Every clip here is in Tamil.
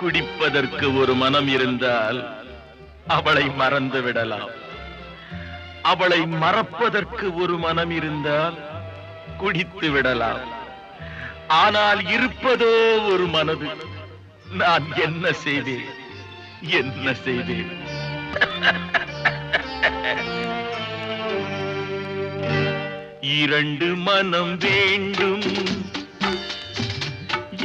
குடிப்பதற்கு ஒரு மனம் இருந்தால் அவளை மறந்து விடலாம். அவளை மறப்பதற்கு ஒரு மனம் இருந்தால் குடித்து விடலாம். ஆனால் இருப்பதோ ஒரு மனது. நான் என்ன செய்தேன் என்ன செய்தேன் இரண்டு மனம் வேண்டும்.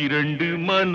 இரண்டு மனம்